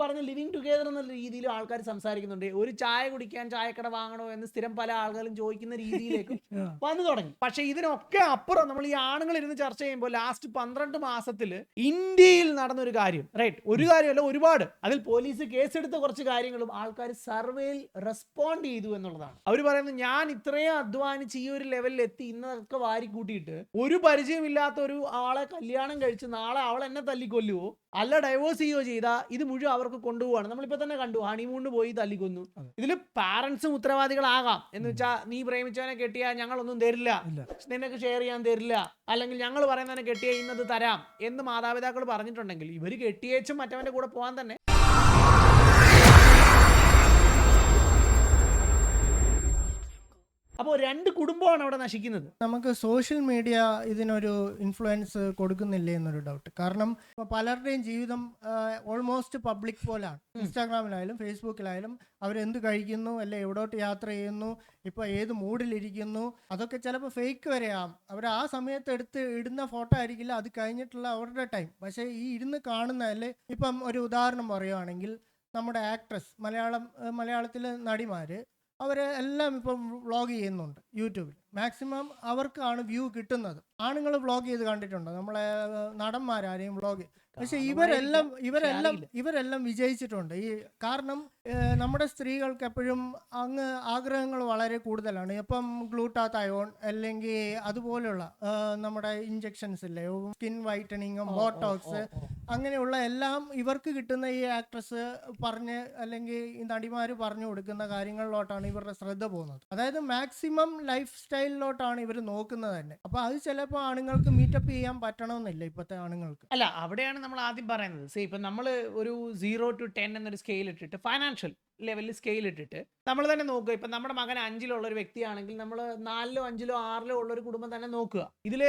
പറഞ്ഞ living together എന്നുള്ള രീതിയിൽ ആൾക്കാർ സംസാരിക്കുന്നുണ്ട്. ഒരു ചായ കുടിക്കാൻ ചായക്കട വാങ്ങണോ എന്ന് സ്ഥിരം പല ആളുകളും ചോദിക്കുന്ന രീതിയിലേക്ക് വന്നു തുടങ്ങി. പക്ഷെ ഇതിനൊക്കെ അപ്പുറം നമ്മൾ ഈ ആണുങ്ങൾ ഇരുന്ന് ചർച്ച ചെയ്യുമ്പോൾ ലാസ്റ്റ് പന്ത്രണ്ട് മാസത്തിൽ ഇന്ത്യയിൽ നടന്ന ഒരു കാര്യം റൈറ്റ് ഒരു കാര്യമല്ല ഒരുപാട്. അതിൽ പോലീസ് കേസെടുത്ത കുറച്ച് കാര്യങ്ങളും ആൾക്കാർ സർവേയിൽ റെസ്പോണ്ട് ചെയ്തു എന്നുള്ളതാണ്. അവർ പറയുന്നത് ഞാൻ ഇത്രയും അധ്വാനിച്ച് ഈ ഒരു ലെവലിൽ എത്തി ഇന്നൊക്കെ വാരി കൂട്ടിയിട്ട് ഒരു പരിചയമില്ലാത്ത ഒരു ആളെ കല്യാണം കഴിച്ച് നാളെ അവൾ എന്നെ തല്ലിക്കൊല്ലുവോ? അല്ല ഡൈവോഴ്സ് ചെയ്യുകയോ ചെയ്താൽ ഇത് മുഴുവൻ അവർക്ക് കൊണ്ടുപോവാണ്. നമ്മളിപ്പോ തന്നെ കണ്ടു ഹണിമൂണിന് പോയി തല്ലിക്കൊന്നു. ഇതിൽ പാരന്റ്സും ഉത്തരവാദികളാകാം. എന്ന് വെച്ചാൽ നീ പ്രേമിച്ചവനെ കെട്ടിയാ ഞങ്ങളൊന്നും തരില്ല. നിനക്ക് ഷെയർ ചെയ്യാൻ തരില്ല. അല്ലെങ്കിൽ ഞങ്ങൾ പറയുന്നതിനെ കെട്ടിയ ഇന്നത് തരാം എന്ന് മാതാപിതാക്കൾ പറഞ്ഞിട്ടുണ്ടെങ്കിൽ ഇവർ കെട്ടിയേച്ചും മറ്റവന്റെ കൂടെ പോകാൻ തന്നെ അപ്പോൾ രണ്ട് കുടുംബമാണ് അവിടെ നശിക്കുന്നത്. നമുക്ക് സോഷ്യൽ മീഡിയ ഇതിനൊരു ഇൻഫ്ലുവൻസ് കൊടുക്കുന്നില്ലേ എന്നൊരു ഡൗട്ട്. കാരണം പലരുടെയും ജീവിതം ഓൾമോസ്റ്റ് പബ്ലിക് പോലാണ്. ഇൻസ്റ്റാഗ്രാമിലായാലും ഫേസ്ബുക്കിലായാലും അവരെന്ത് കഴിക്കുന്നു അല്ലെ എവിടോട്ട് യാത്ര ചെയ്യുന്നു ഇപ്പൊ ഏത് മൂഡിലിരിക്കുന്നു അതൊക്കെ ചിലപ്പോൾ ഫേക്ക് വരെയാവും. അവർ ആ സമയത്ത് എടുത്ത് ഇടുന്ന ഫോട്ടോ ആയിരിക്കില്ല അത് കഴിഞ്ഞിട്ടുള്ള അവരുടെ ടൈം പക്ഷേ ഈ ഇരുന്ന് കാണുന്ന അല്ലെ ഇപ്പം ഒരു ഉദാഹരണം പറയുവാണെങ്കിൽ നമ്മുടെ ആക്ട്രസ് മലയാളം മലയാളത്തിലെ നടിമാര് അവർ എല്ലാം ഇപ്പം വ്ളോഗ് ചെയ്യുന്നുണ്ട് യൂട്യൂബിൽ. മാക്സിമം അവർക്കാണ് വ്യൂ കിട്ടുന്നത്. ആണുങ്ങൾ വ്ളോഗ് ചെയ്ത് കണ്ടിട്ടുണ്ട്? നമ്മളെ നടന്മാരാരെയും വ്ളോഗ് പക്ഷെ ഇവരെല്ലാം ഇവരെല്ലാം ഇവരെല്ലാം വിജയിച്ചിട്ടുണ്ട്. ഈ കാരണം നമ്മുടെ സ്ത്രീകൾക്ക് എപ്പോഴും അങ്ങ് ആഗ്രഹങ്ങൾ വളരെ കൂടുതലാണ്. ഇപ്പം ഗ്ലൂട്ടാത്തയോൺ അല്ലെങ്കിൽ അതുപോലെയുള്ള നമ്മുടെ ഇഞ്ചെക്ഷൻസ് ഇല്ലേ? സ്കിൻ വൈറ്റനിങ്ങും ബോട്ടോക്സ് അങ്ങനെയുള്ള എല്ലാം ഇവർക്ക് കിട്ടുന്ന ഈ ആക്ട്രസ് പറഞ്ഞ് അല്ലെങ്കിൽ ഈ നടിമാർ പറഞ്ഞു കൊടുക്കുന്ന കാര്യങ്ങളിലോട്ടാണ് ഇവരുടെ ശ്രദ്ധ പോകുന്നത്. അതായത് മാക്സിമം ലൈഫ് സ്റ്റൈലിലോട്ടാണ് ഇവർ നോക്കുന്നത് തന്നെ. അപ്പൊ അത് ചിലപ്പോൾ ആണുങ്ങൾക്ക് മീറ്റപ്പ് ചെയ്യാൻ പറ്റണമെന്നില്ല ഇപ്പോഴത്തെ ആണുങ്ങൾക്ക്. അല്ല അവിടെയാണ് നമ്മൾ ആദ്യം പറയുന്നത്. സേ ഇപ്പം നമ്മൾ ഒരു സീറോ ടു ടെൻ എന്നൊരു സ്കെയിൽ ഇട്ടിട്ട് ഫൈനാൻഷ്യൽ ലെവലിൽ സ്കെയിൽ ഇട്ടിട്ട് നമ്മൾ തന്നെ നോക്കുക. ഇപ്പം നമ്മുടെ മകൻ അഞ്ചിലുള്ള ഒരു വ്യക്തിയാണെങ്കിൽ നമ്മൾ നാലിലോ അഞ്ചിലോ ആറിലോ ഉള്ള ഒരു കുടുംബം തന്നെ നോക്കുക. ഇതിൽ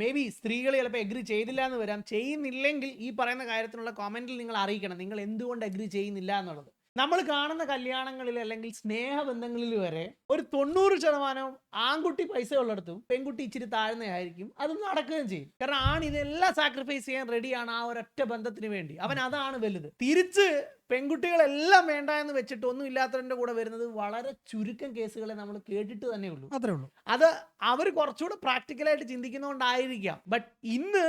മേ ബി സ്ത്രീകൾ ചിലപ്പോൾ എഗ്രി ചെയ്തില്ല എന്ന് വരാം. ചെയ്യുന്നില്ലെങ്കിൽ ഈ പറയുന്ന കാര്യത്തിനുള്ള കമന്റിൽ നിങ്ങൾ അറിയിക്കണം. നിങ്ങൾ എന്തുകൊണ്ട് എഗ്രി ചെയ്യുന്നില്ല എന്നുള്ളത്. നമ്മൾ കാണുന്ന കല്യാണങ്ങളിൽ അല്ലെങ്കിൽ സ്നേഹബന്ധങ്ങളിൽ വരെ ഒരു തൊണ്ണൂറ് ശതമാനവും ആൺകുട്ടി പൈസ ഉള്ളിടത്തും പെൺകുട്ടി ഇച്ചിരി താഴ്ന്നതായിരിക്കും അത് നടക്കുകയും ചെയ്യും. കാരണം ആണ് ഇതെല്ലാം സാക്രിഫൈസ് ചെയ്യാൻ റെഡിയാണ് ആ ഒരൊറ്റ ബന്ധത്തിന് വേണ്ടി. അവൻ അതാണ് വലുത്. തിരിച്ച് പെൺകുട്ടികളെല്ലാം വേണ്ട എന്ന് വെച്ചിട്ട് ഒന്നും ഇല്ലാത്തവരുടെ കൂടെ വരുന്നത് വളരെ ചുരുക്കം കേസുകളെ നമ്മൾ കേട്ടിട്ട് തന്നെ ഉള്ളൂ അത്രേ ഉള്ളൂ. അത് അവർ കുറച്ചുകൂടെ പ്രാക്ടിക്കലായിട്ട് ചിന്തിക്കുന്നതുകൊണ്ടായിരിക്കാം ബട്ട് ഇന്ന്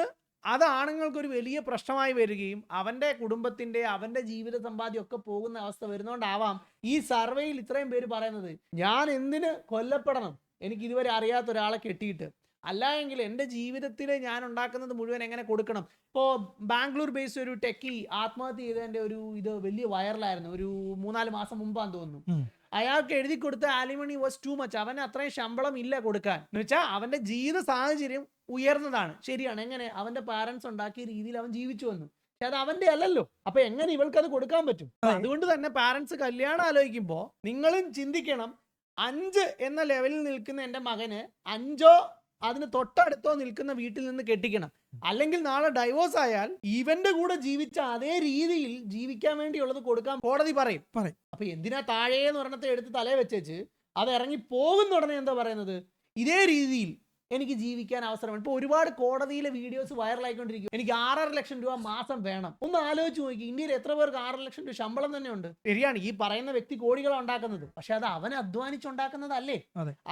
അത് ആണുങ്ങൾക്ക് ഒരു വലിയ പ്രശ്നമായി വരികയും അവന്റെ കുടുംബത്തിന്റെ അവന്റെ ജീവിത സമ്പാദ്യം ഒക്കെ പോകുന്ന അവസ്ഥ വരുന്നതുകൊണ്ടാവാം ഈ സർവേയിൽ ഇത്രയും പേര് പറയുന്നത്. ഞാൻ എന്തിന് കൊല്ലപ്പെടണം? എനിക്ക് ഇതുവരെ അറിയാത്ത ഒരാളെ കെട്ടിയിട്ട്. അല്ല എങ്കിൽ എന്റെ ജീവിതത്തിൽ ഞാൻ ഉണ്ടാക്കുന്നത് മുഴുവൻ എങ്ങനെ കൊടുക്കണം? ഇപ്പോൾ ബാംഗ്ലൂർ ബേസ് ഒരു ടെക്കി ആത്മഹത്യ ചെയ്തതിന്റെ ഒരു ഇത് വലിയ വൈറലായിരുന്നു ഒരു മൂന്നാൽ മാസം മുമ്പാന്ന് തോന്നുന്നു. അയാൾക്ക് എഴുതി കൊടുത്ത ആലിമണി വാസ് ടു മച്ച് അവന് അത്രയും ശമ്പളം ഇല്ല കൊടുക്കാൻ. എന്ന് വെച്ചാൽ അവന്റെ ജീവിത സാഹചര്യം ഉയർന്നതാണ്. ശരിയാണ്. എങ്ങനെ? അവന്റെ പാരന്റ്സ് ഉണ്ടാക്കിയ രീതിയിൽ അവൻ ജീവിച്ചു വന്നു. പക്ഷെ അത് അവന്റെ അല്ലല്ലോ. അപ്പൊ എങ്ങനെ ഇവൾക്ക് അത് കൊടുക്കാൻ പറ്റും? അതുകൊണ്ട് തന്നെ പാരന്റ്സ് കല്യാണം ആലോചിക്കുമ്പോൾ നിങ്ങളും ചിന്തിക്കണം. അഞ്ച് എന്ന ലെവലിൽ നിൽക്കുന്ന എന്റെ മകന് അഞ്ചോ അതിന് തൊട്ടടുത്തോ നിൽക്കുന്ന വീട്ടിൽ നിന്ന് കെട്ടിക്കണം. അല്ലെങ്കിൽ നാളെ ഡൈവോഴ്സ് ആയാൽ ഇവന്റെ കൂടെ ജീവിച്ച അതേ രീതിയിൽ ജീവിക്കാൻ വേണ്ടിയുള്ളത് കൊടുക്കാൻ കോടതി പറയും. പറയും. അപ്പൊ എന്തിനാ താഴേന്ന് ഒരെണ്ണത്തെ എടുത്ത് തലേ വെച്ചേച്ച്? അത് ഇറങ്ങി പോകുന്ന ഉടനെ എന്താ പറയുന്നത്? ഇതേ രീതിയിൽ എനിക്ക് ജീവിക്കാൻ അവസരമാണ്. ഇപ്പൊ ഒരുപാട് കോടതിയിലെ വീഡിയോസ് വൈറലായിക്കൊണ്ടിരിക്കും. എനിക്ക് ആറര ലക്ഷം രൂപ മാസം വേണം. ഒന്ന് ആലോചിച്ച് നോക്കി. ഇന്ത്യയിൽ എത്ര പേർക്ക് ആറര ലക്ഷം രൂപ ശമ്പളം തന്നെ ഉണ്ട് ശരിയാണ് ഈ പറയുന്ന വ്യക്തി കോടികളാണ് ഉണ്ടാക്കുന്നത്. പക്ഷെ അത് അവൻ അധ്വാനിച്ചുണ്ടാക്കുന്നതല്ലേ.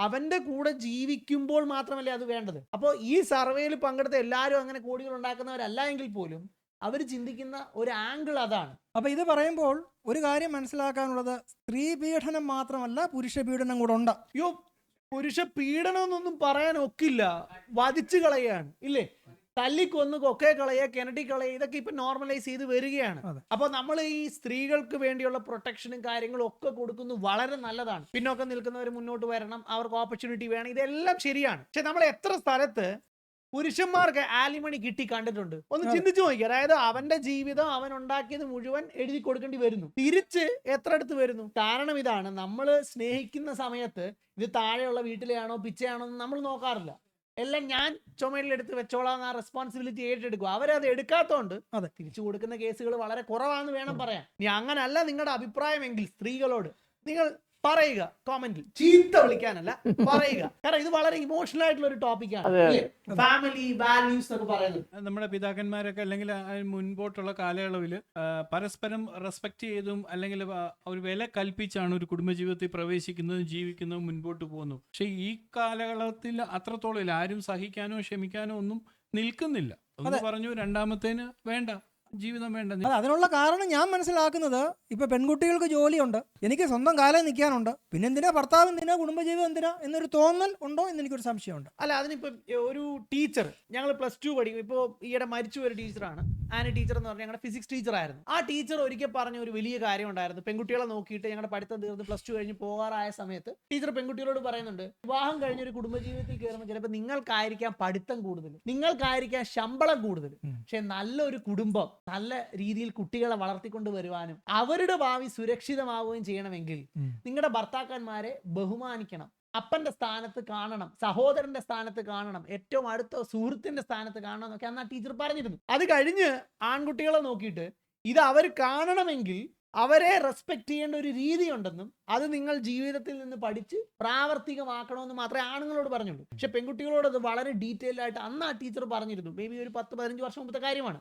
അവന്റെ കൂടെ ജീവിക്കുമ്പോൾ മാത്രമല്ലേ അത് വേണ്ടത്. അപ്പോൾ ഈ സർവേയിൽ പങ്കെടുത്ത എല്ലാവരും അങ്ങനെ കോടികൾ ഉണ്ടാക്കുന്നവരല്ല എങ്കിൽ പോലും അവർ ചിന്തിക്കുന്ന ഒരു ആംഗിൾ അതാണ്. അപ്പൊ ഇത് പറയുമ്പോൾ ഒരു കാര്യം മനസ്സിലാക്കാനുള്ളത് സ്ത്രീ പീഡനം മാത്രമല്ല പുരുഷ പീഡനം കൂടെ ഉണ്ട്. അയ്യോ പുരുഷ പീഡനമെന്നൊന്നും പറയാൻ ഒക്കില്ല വധിച്ചു കളയാണ്. ഇല്ലേ? തല്ലിക്കൊന്ന് കൊക്കെ കളയുക കിണറ്റി കളയുക ഇതൊക്കെ ഇപ്പൊ നോർമലൈസ് ചെയ്ത് വരികയാണ്. അപ്പൊ നമ്മൾ ഈ സ്ത്രീകൾക്ക് വേണ്ടിയുള്ള പ്രൊട്ടക്ഷനും കാര്യങ്ങളും ഒക്കെ കൊടുക്കുന്നത് വളരെ നല്ലതാണ്. പിന്നോക്കം നിൽക്കുന്നവർ മുന്നോട്ട് വരണം. അവർക്ക് ഓപ്പർച്യൂണിറ്റി വേണം. ഇതെല്ലാം ശരിയാണ്. പക്ഷെ നമ്മൾ എത്ര സ്ഥലത്ത് പുരുഷന്മാർക്ക് ആലിമണി കിട്ടി കണ്ടിട്ടുണ്ട്. ഒന്ന് ചിന്തിച്ചു നോക്കി അതായത് അവന്റെ ജീവിതം അവൻ ഉണ്ടാക്കിയത് മുഴുവൻ എഴുതി കൊടുക്കേണ്ടി വരുന്നു. തിരിച്ച് എത്ര അടുത്ത് വരുന്നു? കാരണം ഇതാണ്. നമ്മൾ സ്നേഹിക്കുന്ന സമയത്ത് ഇത് താഴെയുള്ള വീട്ടിലെയാണോ പിച്ചയാണോ നമ്മൾ നോക്കാറില്ല. എല്ലാം ഞാൻ ചുമയിലെടുത്ത് വെച്ചോളാം ആ റെസ്പോൺസിബിലിറ്റി ഏറ്റെടുക്കും. അവരത് എടുക്കാത്തതുകൊണ്ട് അതെ. തിരിച്ചു കൊടുക്കുന്ന കേസുകൾ വളരെ കുറവാണെന്ന് വേണം പറയാൻ. ഇനി അങ്ങനല്ല നിങ്ങളുടെ അഭിപ്രായമെങ്കിൽ സ്ത്രീകളോട്. നിങ്ങൾ പറയുക കോമന്റിൽ ചീത്ത വിളിക്കാനല്ല പറയുക. കാരണം ഇത് വളരെ ഇമോഷണൽ ആയിട്ടുള്ള ഒരു ടോപ്പിക്കാണ് ഫാമിലി വാല്യൂസ് ഒക്കെ പറയുന്നത്. നമ്മുടെ പിതാക്കന്മാരൊക്കെ അല്ലെങ്കിൽ മുൻപോട്ടുള്ള കാലയളവിൽ പരസ്പരം റെസ്പെക്ട് ചെയ്തും അല്ലെങ്കിൽ ഒരു വില കൽപ്പിച്ചാണ് ഒരു കുടുംബജീവിതത്തിൽ പ്രവേശിക്കുന്നതും ജീവിക്കുന്നതും മുൻപോട്ട് പോകുന്നു പക്ഷെ ഈ കാലഘട്ടത്തിൽ അത്രത്തോളം ഇല്ല. ആരും സഹിക്കാനോ ക്ഷമിക്കാനോ ഒന്നും നിൽക്കുന്നില്ല. ഒന്ന് പറഞ്ഞു രണ്ടാമത്തേന് വേണ്ട. ജീവിതം വേണ്ട അത് അതിനുള്ള കാരണം ഞാൻ മനസ്സിലാക്കുന്നത് ഇപ്പൊ പെൺകുട്ടികൾക്ക് ജോലിയുണ്ട്. എനിക്ക് സ്വന്തം കാലം നിൽക്കാനുണ്ട്. പിന്നെ എന്തിനാ? ഭർത്താവ് എന്തിനാ? കുടുംബജീവിതം എന്തിനാ? എന്നൊരു തോന്നൽ ഉണ്ടോ എന്ന് എനിക്കൊരു സംശയമുണ്ട്. അല്ല അതിനിപ്പോ ഒരു ടീച്ചർ ഞങ്ങൾ പ്ലസ് ടു പഠിക്കും. ഇപ്പോൾ ഈയിടെ മരിച്ചു ഒരു ടീച്ചറാണ്. ആന ടീച്ചർ എന്ന് പറഞ്ഞാൽ ഞങ്ങളുടെ ഫിസിക്സ് ടീച്ചർ ആയിരുന്നു ആ ടീച്ചർ ഒരിക്കൽ പറഞ്ഞ ഒരു വലിയ കാര്യം ഉണ്ടായിരുന്നു. പെൺകുട്ടികളെ നോക്കിയിട്ട് ഞങ്ങളുടെ പഠിത്തം തീർന്ന് പ്ലസ് ടു കഴിഞ്ഞ് പോകാറായ സമയത്ത് ടീച്ചർ പെൺകുട്ടികളോട് പറയുന്നുണ്ട് വിവാഹം കഴിഞ്ഞ ഒരു കുടുംബജീവിതത്തിൽ കയറുമ്പോൾ ചിലപ്പോൾ നിങ്ങൾക്കായിരിക്കാം പഠിത്തം കൂടുതൽ. നിങ്ങൾക്കായിരിക്കാം ശമ്പളം കൂടുതൽ. പക്ഷെ നല്ലൊരു കുടുംബം നല്ല രീതിയിൽ കുട്ടികളെ വളർത്തിക്കൊണ്ട് വരുവാനും അവരുടെ ഭാവി സുരക്ഷിതമാവുകയും ചെയ്യണമെങ്കിൽ നിങ്ങളുടെ ഭർത്താക്കന്മാരെ ബഹുമാനിക്കണം. അപ്പന്റെ സ്ഥാനത്ത് കാണണം സഹോദരന്റെ സ്ഥാനത്ത് കാണണം ഏറ്റവും അടുത്ത സുഹൃത്തിന്റെ സ്ഥാനത്ത് കാണണം എന്നൊക്കെ അന്ന് ആ ടീച്ചർ പറഞ്ഞിരുന്നു. അത് കഴിഞ്ഞ് ആൺകുട്ടികളെ നോക്കിയിട്ട് ഇത് അവർ കാണണമെങ്കിൽ അവരെ റെസ്പെക്ട് ചെയ്യേണ്ട ഒരു രീതി ഉണ്ടെന്നും അത് നിങ്ങൾ ജീവിതത്തിൽ നിന്ന് പഠിച്ച് പ്രാവർത്തികമാക്കണമെന്ന് മാത്രമേ ആണുങ്ങളോട് പറഞ്ഞുള്ളൂ. പക്ഷെ പെൺകുട്ടികളോട് അത് വളരെ ഡീറ്റെയിൽ ആയിട്ട് അന്ന് ആ ടീച്ചർ പറഞ്ഞിരുന്നു. മേ ബി ഒരു പത്ത് പതിനഞ്ച് വർഷം മുമ്പത്തെ കാര്യമാണ്.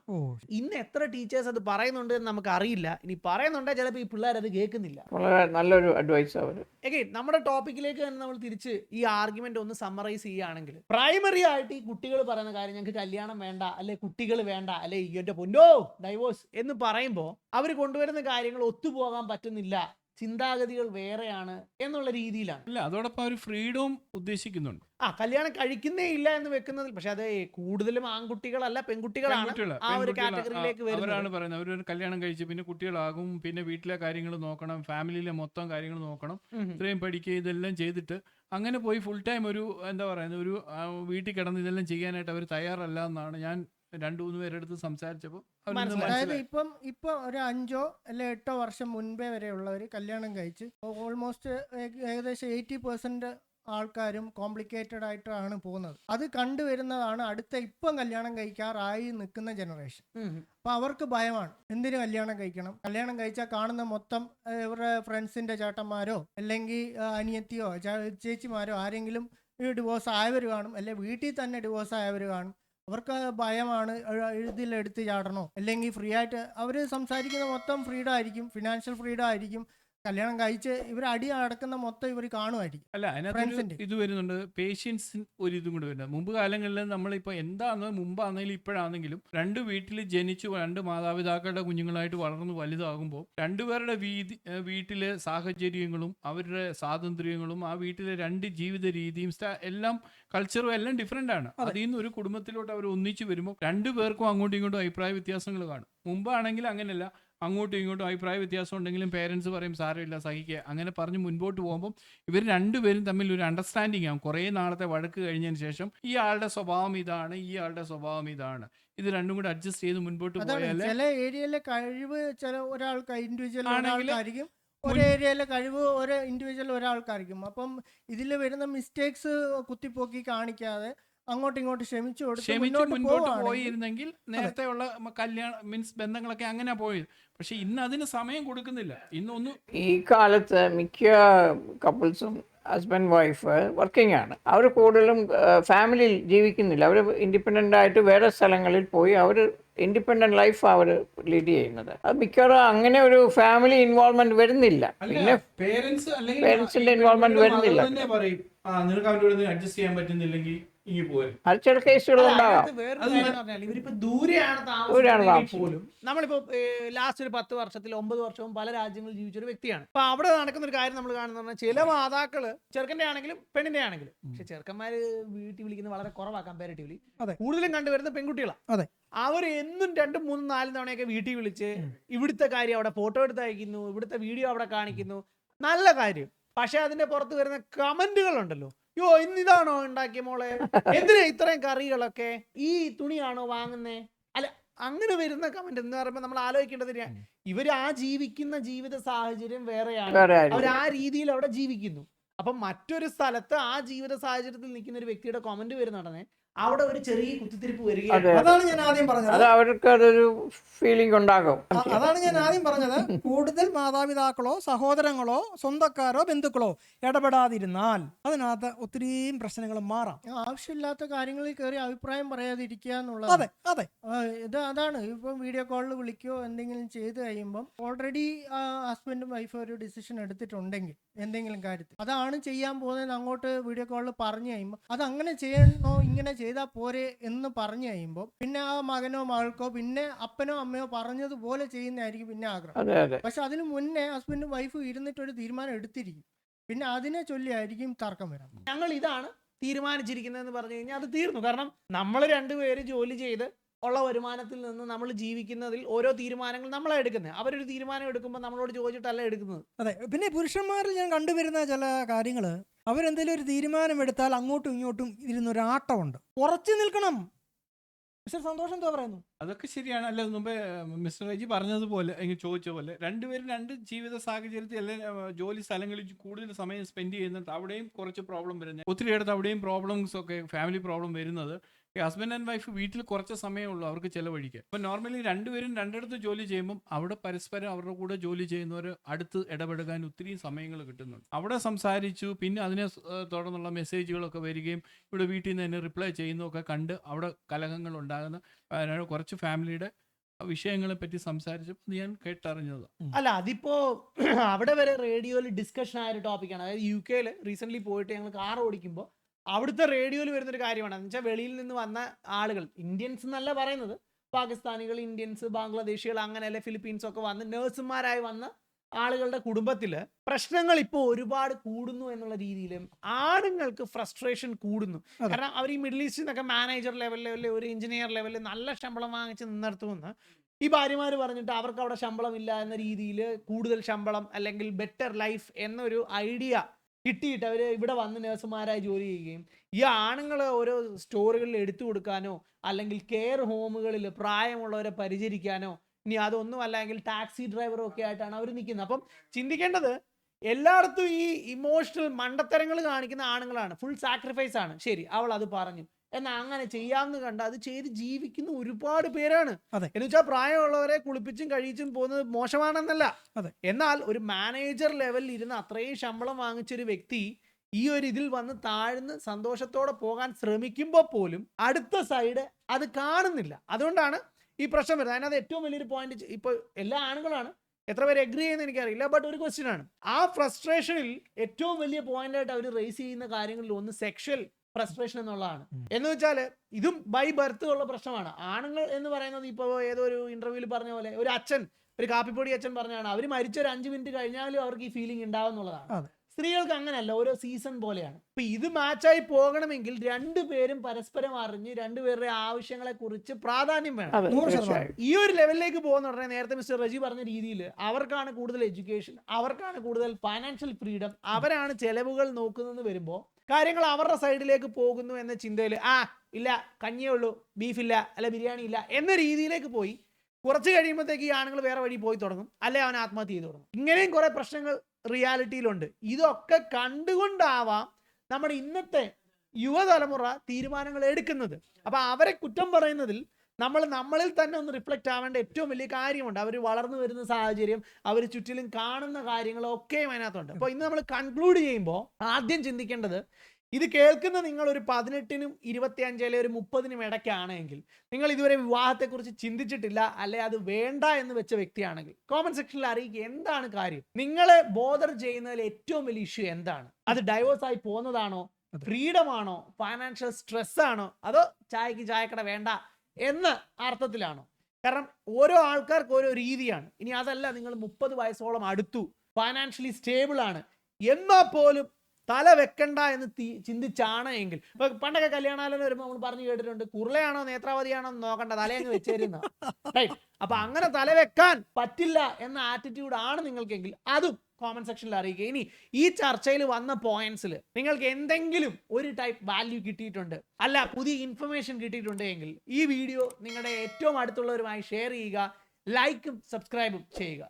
ഇന്ന് എത്ര ടീച്ചേഴ്സ് അത് പറയുന്നുണ്ട് എന്ന് നമുക്ക് അറിയില്ല. ഇനി പറയുന്നുണ്ടെങ്കിൽ ചിലപ്പോൾ ഈ പിള്ളേർ അത് കേൾക്കുന്നില്ല. വളരെ നല്ലൊരു അഡ്വൈസ് അവർ എഗെയിൻ നമ്മുടെ ടോപ്പിക്കിലേക്ക് തന്നെ നമ്മൾ തിരിച്ച് ഈ ആർഗ്യുമെന്റ് ഒന്ന് സമ്മറൈസ് ചെയ്യുകയാണെങ്കിൽ പ്രൈമറി ആയിട്ട് ഈ കുട്ടികൾ പറയുന്ന കാര്യം ഞങ്ങൾക്ക് കല്യാണം വേണ്ട അല്ലെ കുട്ടികൾ വേണ്ട അല്ലെ എന്റെ പൊന്നോ ഡൈവോഴ്സ് എന്ന് പറയുമ്പോൾ അവർ കൊണ്ടുവരുന്ന കാര്യങ്ങൾ ഒത്തുപോകാൻ പറ്റുന്നില്ല. ചിന്താഗതികൾ വേറെയാണ് എന്നുള്ള രീതിയിലാണ്. അല്ല അതോടൊപ്പം ഒരു ഫ്രീഡവും ഉദ്ദേശിക്കുന്നുണ്ട്. ആ കല്യാണം കഴിക്കുന്നേ ഇല്ല എന്ന് വെക്കുന്നതിൽ പക്ഷെ അത് കൂടുതലും ആൺകുട്ടികളല്ല പെൺകുട്ടികളാണ് ആ ഒരു കാറ്റഗറിയിലേക്ക് അവരാണ് പറയുന്നത്. അവരൊരു കല്യാണം കഴിച്ച് പിന്നെ കുട്ടികളാകും പിന്നെ വീട്ടിലെ കാര്യങ്ങൾ നോക്കണം ഫാമിലിയിലെ മൊത്തം കാര്യങ്ങൾ നോക്കണം ഇത്രയും പഠിക്കുക ഇതെല്ലാം ചെയ്തിട്ട് അങ്ങനെ പോയി ഫുൾ ടൈം ഒരു എന്താ പറയുന്നത് ഒരു വീട്ടിൽ കിടന്ന് ഇതെല്ലാം ചെയ്യാനായിട്ട് അവർ തയ്യാറല്ല എന്നാണ് ഞാൻ രണ്ടു മൂന്ന് പേരെടുത്ത് സംസാരിച്ചപ്പോൾ സംസാരിച്ചപ്പോ അതായത് ഇപ്പം ഇപ്പൊ ഒരു അഞ്ചോ അല്ലെ എട്ടോ വർഷം മുൻപേ വരെ വരെയുള്ളവർ കല്യാണം കഴിച്ച് ഓൾമോസ്റ്റ് ഏകദേശം എയ്റ്റി പെർസെന്റ് ആൾക്കാരും കോംപ്ലിക്കേറ്റഡ് ആയിട്ടാണ് പോകുന്നത്. അത് കണ്ടുവരുന്നതാണ് അടുത്ത ഇപ്പം കല്യാണം കഴിക്കാറായി നിൽക്കുന്ന ജനറേഷൻ. അപ്പൊ അവർക്ക് ഭയമാണ്. എന്തിനു കല്യാണം കഴിക്കണം? കല്യാണം കഴിച്ചാൽ കാണുന്ന മൊത്തം ഇവരുടെ ഫ്രണ്ട്സിന്റെ ചേട്ടന്മാരോ അല്ലെങ്കിൽ അനിയത്തിയോ ചേച്ചിമാരോ ആരെങ്കിലും ഡിവോഴ്സ് ആയവർ കാണും അല്ലെ വീട്ടിൽ തന്നെ ഡിവോഴ്സ് ആയവർ കാണും. അവർക്ക് ഭയമാണ് ഇതിലെടുത്ത് ചാടണോ? അല്ലെങ്കിൽ ഫ്രീ ആയിട്ട് അവർ സംസാരിക്കുന്ന മൊത്തം ഫ്രീഡം ആയിരിക്കും ഫിനാൻഷ്യൽ ഫ്രീഡം ആയിരിക്കും. കല്യാണം കഴിച്ച് ഇവർ അടി അടക്കുന്ന മൊത്തം ഇവർ കാണുമായിരിക്കും. അല്ല അതിനകത്ത് ഇത് വരുന്നുണ്ട്. പേഷ്യൻസ് ഒരു ഇതും കൂടെ വരുന്നത് മുമ്പ് കാലങ്ങളിൽ നമ്മളിപ്പോൾ എന്താണെന്ന് മുമ്പാണെങ്കിലും ഇപ്പോഴാണെങ്കിലും രണ്ട് വീട്ടിൽ ജനിച്ചു രണ്ട് മാതാപിതാക്കളുടെ കുഞ്ഞുങ്ങളായിട്ട് വളർന്ന് വലുതാകുമ്പോൾ രണ്ടുപേരുടെ വീതി വീട്ടിലെ സാഹചര്യങ്ങളും അവരുടെ സ്വാതന്ത്ര്യങ്ങളും ആ വീട്ടിലെ രണ്ട് ജീവിത രീതിയും എല്ലാം കൾച്ചറും എല്ലാം ഡിഫറെന്റ് ആണ്. അതിൽ നിന്ന് ഒരു കുടുംബത്തിലോട്ട് അവർ ഒന്നിച്ചു വരുമ്പോൾ രണ്ടു പേർക്കും അങ്ങോട്ടും ഇങ്ങോട്ടും അഭിപ്രായ വ്യത്യാസങ്ങൾ കാണും. മുമ്പാണെങ്കിൽ അങ്ങനെയല്ല. അങ്ങോട്ടും ഇങ്ങോട്ടും അഭിപ്രായ വ്യത്യാസം ഉണ്ടെങ്കിലും പേരൻസ് പറയും സാരമില്ല സഹിക്കുക അങ്ങനെ പറഞ്ഞ് മുൻപോട്ട് പോകുമ്പോൾ ഇവർ രണ്ടുപേരും തമ്മിൽ ഒരു അണ്ടർസ്റ്റാൻഡിങ് ആവും. കുറേ നാളത്തെ വഴക്ക് കഴിഞ്ഞതിന് ശേഷം ഈ ആളുടെ സ്വഭാവം ഇതാണ് ഈ ആളുടെ സ്വഭാവം ഇതാണ്. ഇത് രണ്ടും കൂടെ അഡ്ജസ്റ്റ് ചെയ്ത് മുൻപോട്ട് പോയാൽ ചില ഏരിയയിലെ കഴിവ് ചില ഒരാൾക്ക് ഇൻഡിവിജ്വൽ ആണെങ്കിൽ ഒരാൾക്കായിരിക്കും ഒരു ഏരിയയിലെ കഴിവ് ഒരു ഇൻഡിവിജ്വൽ ഒരാൾക്കായിരിക്കും അപ്പം ഇതിൽ വരുന്ന മിസ്റ്റേക്സ് കുത്തിപ്പോക്കി കാണിക്കാതെ അങ്ങോട്ടും ഇങ്ങോട്ടും ക്ഷമിച്ചു കൊടുത്ത് ക്ഷമിച്ച് മുൻപോട്ട് പോയിരുന്നെങ്കിൽ നേരത്തെയുള്ള കല്യാണം മീൻസ് ബന്ധങ്ങളൊക്കെ അങ്ങനെ പോയത് പക്ഷെ ഇന്ന് അതിന് സമയം കൊടുക്കുന്നില്ല. ഇന്ന് ഒന്ന് ഈ കാലത്ത് മിക്ക കപ്പിൾസും ഹസ്ബൻഡ് വൈഫ് വർക്കിംഗ് ആണ് അവർ കൂടുതലും ഫാമിലിയിൽ ജീവിക്കുന്നില്ല. അവർ ഇൻഡിപെൻഡന്റ് ആയിട്ട് വേറെ സ്ഥലങ്ങളിൽ പോയി അവർ ഇൻഡിപെൻഡന്റ് ലൈഫ് അവർ ലീഡ് ചെയ്യുന്നത്. അത് മിക്കവാറും അങ്ങനെ ഒരു ഫാമിലി ഇൻവോൾവ്മെന്റ് വരുന്നില്ല. പിന്നെ പേരൻസിന്റെ അല്ലെങ്കിൽ Parents ന്റെ വരുന്നില്ല. തന്നെ പറയും ആ നിനക്ക് അവരോട് അഡ്ജസ്റ്റ് ചെയ്യാൻ പറ്റുന്നില്ലെങ്കിൽ നമ്മളിപ്പോ ലാസ്റ്റ് ഒരു പത്ത് വർഷത്തിൽ ഒമ്പത് വർഷവും പല രാജ്യങ്ങളിൽ ജീവിച്ച ഒരു വ്യക്തിയാണ്. അപ്പൊ അവിടെ നടക്കുന്ന ഒരു കാര്യം നമ്മൾ കാണുന്ന ചില മാതാക്കൾ ചെറുക്കന്റെ ആണെങ്കിലും പെണ്ണിന്റെ ആണെങ്കിലും. പക്ഷെ ചെറുക്കന്മാര് വീട്ടിൽ വിളിക്കുന്നത് വളരെ കുറവാ കമ്പാരിറ്റീവ്ലി അതെ. കൂടുതലും കണ്ടുവരുന്ന പെൺകുട്ടികളാണ് അതെ. അവർ എന്നും രണ്ടും മൂന്നും നാലും തവണയൊക്കെ വീട്ടിൽ വിളിച്ച് ഇവിടുത്തെ കാര്യം അവിടെ ഫോട്ടോ എടുത്ത് അയക്കുന്നു ഇവിടുത്തെ വീഡിയോ അവിടെ കാണിക്കുന്നു. നല്ല കാര്യം. പക്ഷെ അതിന്റെ പുറത്ത് വരുന്ന കമന്റുകൾ ഉണ്ടല്ലോ. യോ ഇന്ന് ഇതാണോ ഉണ്ടാക്കിയ മോളെ? എന്തിനാ ഇത്രയും കറികളൊക്കെ? ഈ തുണിയാണോ വാങ്ങുന്നേ? അല്ല അങ്ങനെ വരുന്ന കമന്റ് എന്ന് പറയുമ്പോൾ നമ്മൾ ആലോചിക്കേണ്ടത് ഇവർ ആ ജീവിക്കുന്ന ജീവിത സാഹചര്യം വേറെയാണ്. അവർ ആ രീതിയിൽ അവിടെ ജീവിക്കുന്നു. അപ്പം മറ്റൊരു സ്ഥലത്ത് ആ ജീവിത സാഹചര്യത്തിൽ നിൽക്കുന്ന ഒരു വ്യക്തിയുടെ കോമന്റ് വരുന്നുടനെ അവിടെ ഒരു ചെറിയ കുത്തിത്തിരിപ്പ്. വരികയാണ്. അതാണ് ഞാൻ ആദ്യം പറഞ്ഞത്. അത് അവർക്ക് അതൊരു ഫീലിംഗ് ഉണ്ടാകും. അതാണ് ഞാൻ ആദ്യം പറഞ്ഞത്. കൂടുതൽ മാതാപിതാക്കളോ സഹോദരങ്ങളോ സ്വന്തക്കാരോ ബന്ധുക്കളോ ഇടപെടാതിരുന്നാൽ അതിനകത്ത് ഒത്തിരിയും പ്രശ്നങ്ങൾ മാറാം. ആവശ്യമില്ലാത്ത കാര്യങ്ങളിൽ കയറി അഭിപ്രായം പറയാതിരിക്കുക എന്നുള്ളത് അതെ അതെ. ഇത് അതാണ്. ഇപ്പം വീഡിയോ കോളിൽ വിളിക്കുകയോ എന്തെങ്കിലും ചെയ്ത് കഴിയുമ്പം ഓൾറെഡി ഹസ്ബൻഡും വൈഫും ഒരു ഡിസിഷൻ എടുത്തിട്ടുണ്ടെങ്കിൽ എന്തെങ്കിലും കാര്യത്തിൽ. അതാണ് ചെയ്യാൻ പോകുന്നത് അങ്ങോട്ട് വീഡിയോ കോളിൽ പറഞ്ഞു കഴിയുമ്പോൾ അത് അങ്ങനെ ചെയ്യണോ ഇങ്ങനെ ചെയ്താൽ പോരെ എന്ന് പറഞ്ഞു കഴിയുമ്പോൾ പിന്നെ ആ മകനോ മകൾക്കോ പിന്നെ അപ്പനോ അമ്മയോ പറഞ്ഞതുപോലെ ചെയ്യുന്നതായിരിക്കും പിന്നെ ആഗ്രഹം. അതെ അതെ. പക്ഷെ അതിന് മുന്നേ ഹസ്ബൻഡും വൈഫും ഇരുന്നിട്ട് ഒരു തീരുമാനം എടുത്തിരിക്കും. പിന്നെ അതിനെ ചൊല്ലിയായിരിക്കും തർക്കം വരാം ഞങ്ങൾ ഇതാണ് തീരുമാനിച്ചിരിക്കുന്നതെന്ന് പറഞ്ഞു കഴിഞ്ഞാൽ അത് തീർന്നു. കാരണം നമ്മൾ രണ്ടുപേര് ജോലി ചെയ്ത് ഉള്ള വരുമാനത്തിൽ നിന്ന് നമ്മൾ ജീവിക്കുന്നതിൽ ഓരോ തീരുമാനങ്ങൾ നമ്മളാണ് എടുക്കുന്നത് അവരൊരു തീരുമാനം എടുക്കുമ്പോൾ നമ്മളോട് ചോദിച്ചിട്ടല്ല എടുക്കുന്നത്. അതെ. പിന്നെ പുരുഷന്മാരിൽ ഞാൻ കണ്ടുവരുന്ന ചില കാര്യങ്ങൾ അവരെന്തെങ്കിലും ഒരു തീരുമാനം എടുത്താൽ അങ്ങോട്ടും ഇങ്ങോട്ടും ഇരുന്നൊരു ആട്ടമുണ്ട്. ഉറച്ചു നിൽക്കണം. മിസ്റ്റർ സന്തോഷം എന്താ പറയുന്നു? അതൊക്കെ ശരിയാണ്. അല്ല മുമ്പേ മിസ്റ്റർ റെജി പറഞ്ഞതുപോലെ എനിക്ക് ചോദിച്ച പോലെ രണ്ടുപേരും രണ്ട് ജീവിത സാഹചര്യത്തിൽ അല്ലെങ്കിൽ ഏഹ്, ജോലി സ്ഥലങ്ങളിൽ കൂടുതൽ സമയം സ്പെൻഡ് ചെയ്യുന്നുണ്ട് അവിടെയും കുറച്ച് പ്രോബ്ലം വരുന്നത്. ഒത്തിരി ഇടത്ത് അവിടെയും പ്രോബ്ലംസ് ഒക്കെ ഫാമിലി പ്രോബ്ലം വരുന്നത്. ഹസ്ബൻഡ് ആൻഡ് വൈഫ് വീട്ടിൽ കുറച്ച് സമയമേ ഉള്ളൂ അവർക്ക് ചിലവഴിക്കാൻ. അപ്പൊ നോർമലി രണ്ടുപേരും രണ്ടിടത്ത് ജോലി ചെയ്യുമ്പോൾ അവിടെ പരസ്പരം അവരുടെ കൂടെ ജോലി ചെയ്യുന്നവർ അടുത്ത് ഇടപെടുകാൻ ഒത്തിരി സമയങ്ങൾ കിട്ടുന്നുണ്ട്. അവിടെ സംസാരിച്ചു പിന്നെ അതിനെ തുടർന്നുള്ള മെസ്സേജുകളൊക്കെ വരികയും ഇവിടെ വീട്ടിൽ നിന്ന് തന്നെ റിപ്ലൈ ചെയ്യുന്നതൊക്കെ കണ്ട് അവിടെ കലഹങ്ങൾ ഉണ്ടാകുന്ന കുറച്ച് ഫാമിലിയുടെ വിഷയങ്ങളെ പറ്റി സംസാരിച്ചപ്പോൾ ഞാൻ കേട്ടറിഞ്ഞത് അല്ല അതിപ്പോ അവിടെ വരെ റേഡിയോയിൽ ഡിസ്കഷൻ ആയ ഒരു ടോപ്പിക്കാണ് അതായത് യു കെയിൽ റീസെന്റ് പോയിട്ട് ഞങ്ങൾ കാർ ഓടിക്കുമ്പോൾ അവിടുത്തെ റേഡിയോയിൽ വരുന്നൊരു കാര്യമാണ്. എന്ന് വെച്ചാൽ വെളിയിൽ നിന്ന് വന്ന ആളുകൾ ഇന്ത്യൻസ് എന്നല്ല പറയുന്നത്. പാകിസ്ഥാനികൾ ഇന്ത്യൻസ് ബംഗ്ലാദേശികൾ അങ്ങനെ അല്ലെ ഫിലിപ്പീൻസ് ഒക്കെ വന്ന് നേഴ്സുമാരായി വന്ന ആളുകളുടെ കുടുംബത്തിൽ പ്രശ്നങ്ങൾ ഇപ്പോൾ ഒരുപാട് കൂടുന്നു എന്നുള്ള രീതിയിൽ ആണുങ്ങൾക്ക് ഫ്രസ്ട്രേഷൻ കൂടുന്നു. കാരണം അവർ ഈ മിഡിൽ ഈസ്റ്റിൽ നിന്നൊക്കെ മാനേജർ ലെവലിൽ ഒരു എഞ്ചിനീയർ ലെവലിൽ നല്ല ശമ്പളം വാങ്ങിച്ച് നിന്നിടത്തുനിന്ന് ഈ ഭാര്യമാർ പറഞ്ഞിട്ട് അവർക്ക് അവിടെ ശമ്പളം ഇല്ല എന്ന രീതിയിൽ കൂടുതൽ ശമ്പളം അല്ലെങ്കിൽ ബെറ്റർ ലൈഫ് എന്നൊരു ഐഡിയ കിട്ടിയിട്ട് അവർ ഇവിടെ വന്ന് നേഴ്സുമാരായി ജോലി ചെയ്യുകയും ഈ ആണുങ്ങൾ ഓരോ സ്റ്റോറുകളിൽ എടുത്തു കൊടുക്കാനോ അല്ലെങ്കിൽ കെയർ ഹോമുകളിൽ പ്രായമുള്ളവരെ പരിചരിക്കാനോ ഇനി അതൊന്നും അല്ലെങ്കിൽ ടാക്സി ഡ്രൈവറും ഒക്കെ ആയിട്ടാണ് അവർ നിൽക്കുന്നത്. അപ്പം ചിന്തിക്കേണ്ടത് എല്ലായിടത്തും ഈ ഇമോഷണൽ മണ്ടത്തരങ്ങൾ കാണിക്കുന്ന ആണുങ്ങളാണ്. ഫുൾ സാക്രിഫൈസ് ആണ്. ശരി അവൾ അത് പറഞ്ഞു. എന്നാൽ അങ്ങനെ ചെയ്യാമെന്ന് കണ്ട അത് ചെയ്ത് ജീവിക്കുന്ന ഒരുപാട് പേരാണ്. എന്ന് വെച്ചാൽ പ്രായമുള്ളവരെ കുളിപ്പിച്ചും കഴിച്ചും പോകുന്നത് മോശമാണെന്നല്ല. അതെ. എന്നാൽ ഒരു മാനേജർ ലെവലിൽ ഇരുന്ന് അത്രയും ശമ്പളം വാങ്ങിച്ചൊരു വ്യക്തി ഈ ഒരു ഇതിൽ വന്ന് താഴ്ന്ന് സന്തോഷത്തോടെ പോകാൻ ശ്രമിക്കുമ്പോൾ പോലും അടുത്ത സൈഡ് അത് കാണുന്നില്ല. അതുകൊണ്ടാണ് ഈ പ്രശ്നം വരുന്നത്. അതിനകത്ത് ഏറ്റവും വലിയൊരു പോയിന്റ് ഇപ്പോൾ എല്ലാ ആണുങ്ങളാണ്. എത്ര പേര് എഗ്രി ചെയ്യുന്ന എനിക്കറിയില്ല ബട്ട് ഒരു ക്വസ്റ്റ്യൻ ആണ്. ആ ഫ്രസ്ട്രേഷനിൽ ഏറ്റവും വലിയ പോയിന്റ് ആയിട്ട് അവർ റേസ് ചെയ്യുന്ന കാര്യങ്ങളിൽ ഒന്ന് സെക്ഷൽ ഫ്രസ്ട്രേഷൻ എന്നുള്ളതാണ്. എന്ന് വെച്ചാൽ ഇതും ബൈ ബർത്ത് ഉള്ള പ്രശ്നമാണ്. ആണുങ്ങൾ എന്ന് പറയുന്നത് ഇപ്പോൾ ഏതോ ഒരു ഇന്റർവ്യൂവിൽ പറഞ്ഞ പോലെ ഒരു അച്ഛൻ ഒരു കാപ്പിപ്പൊടി അച്ഛൻ പറഞ്ഞാണ് അവർ മരിച്ച ഒരു അഞ്ച് മിനിറ്റ് കഴിഞ്ഞാലും അവർക്ക് ഈ ഫീലിംഗ് ഉണ്ടാവും എന്നുള്ളതാണ്. സ്ത്രീകൾക്ക് അങ്ങനെയല്ല ഓരോ സീസൺ പോലെയാണ്. ഇപ്പൊ ഇത് മാച്ചായി പോകണമെങ്കിൽ രണ്ടുപേരും പരസ്പരം അറിഞ്ഞ് രണ്ടുപേരുടെ ആവശ്യങ്ങളെ കുറിച്ച് പ്രാധാന്യം വേണം. ഈ ഒരു ലെവലിലേക്ക് പോകുന്ന ഉടനെ നേരത്തെ മിസ്റ്റർ റജി പറഞ്ഞ രീതിയിൽ അവർക്കാണ് കൂടുതൽ എഡ്യൂക്കേഷൻ അവർക്കാണ് കൂടുതൽ ഫൈനാൻഷ്യൽ ഫ്രീഡം അവരാണ് ചെലവുകൾ നോക്കുന്നതെന്ന് വരുമ്പോൾ കാര്യങ്ങൾ അവരുടെ സൈഡിലേക്ക് പോകുന്നു എന്ന ചിന്തയിൽ ആ ഇല്ല കഞ്ഞിയേ ഉള്ളൂ ബീഫില്ല അല്ല ബിരിയാണി ഇല്ല എന്ന രീതിയിലേക്ക് പോയി കുറച്ച് കഴിയുമ്പോഴത്തേക്ക് ഈ ആണുങ്ങൾ വേറെ വഴി പോയി തുടങ്ങും. അല്ലെ അവൻ ആത്മഹത്യ ചെയ്ത് തുടങ്ങും. ഇങ്ങനെയും കുറെ പ്രശ്നങ്ങൾ റിയാലിറ്റിയിലുണ്ട്. ഇതൊക്കെ കണ്ടുകൊണ്ടാവാം നമ്മുടെ ഇന്നത്തെ യുവതലമുറ തീരുമാനങ്ങൾ എടുക്കുന്നത്. അപ്പൊ അവരെ കുറ്റം പറയുന്നതിൽ നമ്മൾ നമ്മളിൽ തന്നെ ഒന്ന് റിഫ്ലക്റ്റ് ആവേണ്ട ഏറ്റവും വലിയ കാര്യമുണ്ട്. അവർ വളർന്നു വരുന്ന സാഹചര്യം അവർ ചുറ്റിലും കാണുന്ന കാര്യങ്ങളൊക്കെയും അതിനകത്തുണ്ട്. അപ്പോൾ ഇന്ന് നമ്മൾ കൺക്ലൂഡ് ചെയ്യുമ്പോൾ ആദ്യം ചിന്തിക്കേണ്ടത് ഇത് കേൾക്കുന്ന നിങ്ങൾ ഒരു പതിനെട്ടിനും ഇരുപത്തിയഞ്ചിലെ ഒരു മുപ്പതിനും ഇടയ്ക്കാണെങ്കിൽ നിങ്ങൾ ഇതുവരെ വിവാഹത്തെക്കുറിച്ച് ചിന്തിച്ചിട്ടില്ല അല്ലെ അത് വേണ്ട എന്ന് വെച്ച വ്യക്തിയാണെങ്കിൽ കോമൺ സെക്ഷനിൽ അറിയിക്കുക എന്താണ് കാര്യം. നിങ്ങളെ ബോധർ ചെയ്യുന്നതിൽ ഏറ്റവും വലിയ ഇഷ്യൂ എന്താണ്? അത് ഡൈവേഴ്സ് ആയി പോകുന്നതാണോ? ഫ്രീഡം ആണോ? ഫൈനാൻഷ്യൽ സ്ട്രെസ് ആണോ? അതോ ചായക്ക് ചായക്കട വേണ്ട? എന്ന അർത്ഥത്തിലാണോ? കാരണം ഓരോ ആൾക്കാർക്ക് ഓരോ രീതിയാണ്. ഇനി അതല്ല നിങ്ങൾ മുപ്പത് വയസ്സോളം അടുത്തു ഫൈനാൻഷ്യലി സ്റ്റേബിൾ ആണ്. എന്നാൽ പോലും തല വെക്കണ്ട എന്ന് ചിന്തിച്ചാണ് എങ്കിൽ. ഇപ്പൊ പണ്ടൊക്കെ കല്യാണാലോചന വരുമ്പോൾ നമ്മൾ പറഞ്ഞു കേട്ടിട്ടുണ്ട് കുർളയാണോ നേത്രാവതിയാണോ നോക്കണ്ട തലയങ്ങ് വെച്ചേരുന്ന. അപ്പൊ അങ്ങനെ തല വെക്കാൻ പറ്റില്ല എന്ന ആറ്റിറ്റ്യൂഡ് ആണ് നിങ്ങൾക്കെങ്കിൽ അതും കോമന്റ് സെക്ഷനിൽ അറിയിക്കുക. ഇനി ഈ ചർച്ചയിൽ വന്ന പോയിന്റ്സിൽ നിങ്ങൾക്ക് എന്തെങ്കിലും ഒരു ടൈപ്പ് വാല്യൂ കിട്ടിയിട്ടുണ്ട് അല്ല പുതിയ ഇൻഫർമേഷൻ കിട്ടിയിട്ടുണ്ട് എങ്കിൽ ഈ വീഡിയോ നിങ്ങളുടെ ഏറ്റവും അടുത്തുള്ളവരുമായി ഷെയർ ചെയ്യുക ലൈക്കും സബ്സ്ക്രൈബും ചെയ്യുക.